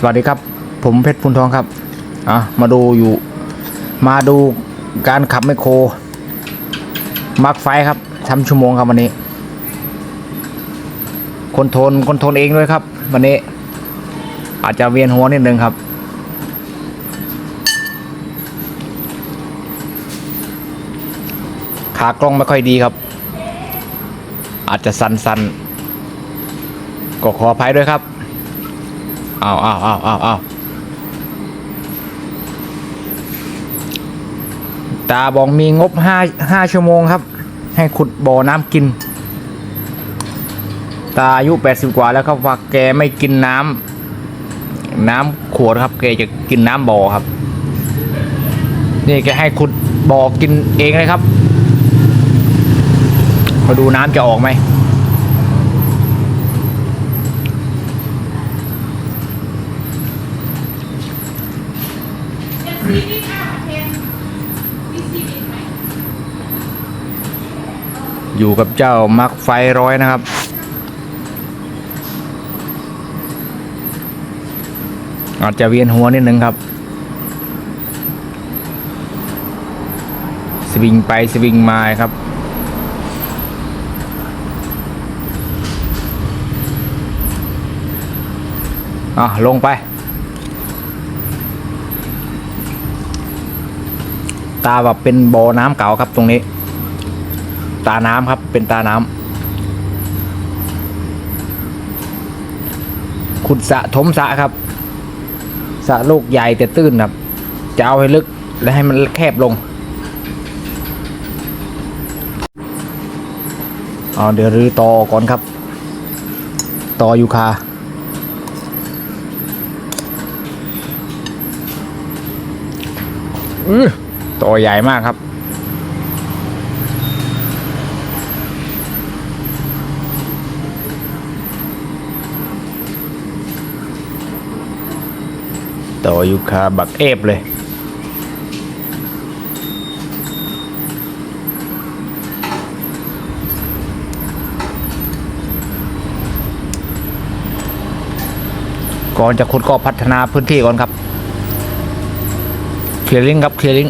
สวัสดีครับ ผมเพชรพุนทองครับอะมาดูอยู่ มาดูการขับไมโครมาร์กไฟครับทำชั่วโมงครับวันนี้ คนโทนคนโทนเองด้วยครับ วันนี้ อาจจะเวียนหัวนิดนึงครับ ขากล้องไม่ค่อยดีครับ อาจจะสันๆก็ขออภัยด้วยครับ อ้าวอ้าวอ้าวอ้าวอ้าวตาบอกมีงบห้าห้าชั่วโมงครับ ให้ขุดบ่อน้ำกิน ตาอายุแปดสิบกว่าแล้วครับว่าแกไม่กินน้ำน้ำขวดครับ แกจะกินน้ำบ่อครับ นี่แกให้ขุดบ่อกินเองเลยครับมาดูน้ำจะออกไหม อยู่กับเจ้ามักไฟร้อยนะครับ อาจจะเวียนหัวนิดนึงครับ สวิงไปสวิงมาครับอะลงไป ตาแบบเป็นบ่อน้ำเก่าครับตรงนี้ ตาน้ำครับ เป็นตาน้ำขุดสะถมสะครับสะลูกใหญ่แต่ตื้นครับ จะเอาให้ลึกและให้มันแคบลงเอาเดี๋ยวรื้อต่อก่อนครับ ต่อยูคาอือตัวใหญ่มากครับ ต่อยูคาบักเอฟเลย ก่อนจะขุดก็พัฒนาพื้นที่ก่อนครับ เคลียร์ลิงครับ เคลียร์ลิง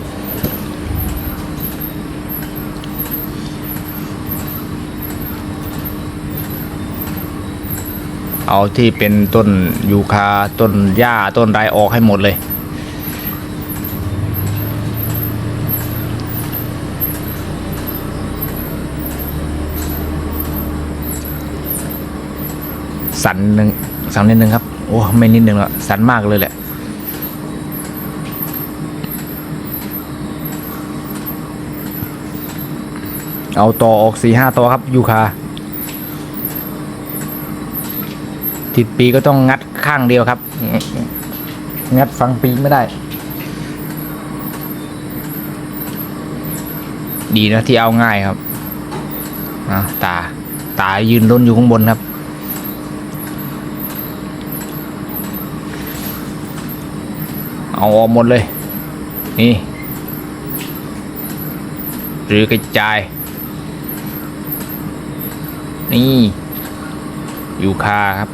เอาที่เป็นต้นยูคาต้นหญ้าต้นไรออกให้หมดเลย สันหนึ่งสันนิดนึงครับ โอ้ไม่นิดนึงละสันมากเลยแหละเอาต่อออกสี่ห้าตัวครับยูคา ติดปีก็ต้องงัดข้างเดียวครับ งัดฟังปีไม่ได้ ดีนะที่เอาง่ายครับตา ตายืนล้นอยู่ข้างบนครับ เอาออกหมดเลย นี่ หรือกระจาย นี่ อยู่คาครับ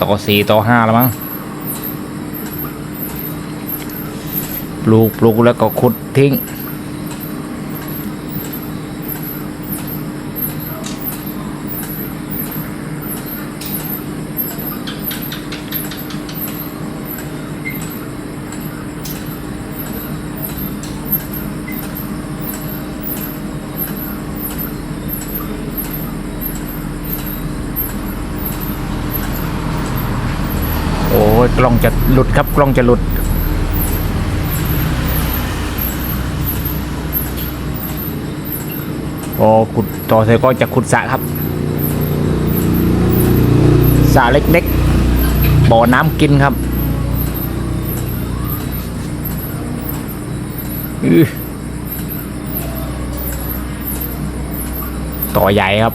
ต่อสี่ต่อห้าแล้วมั้งปลูกปลูกแล้วก็ขุดทิ้ง ยกล้องจะหลุดครับกล้องจะหลุด โอ้ขุดต่อเสร็จก็จะขุดสระครับสระเล็กๆ บ่อน้ำกินครับอือต่อใหญ่ครับ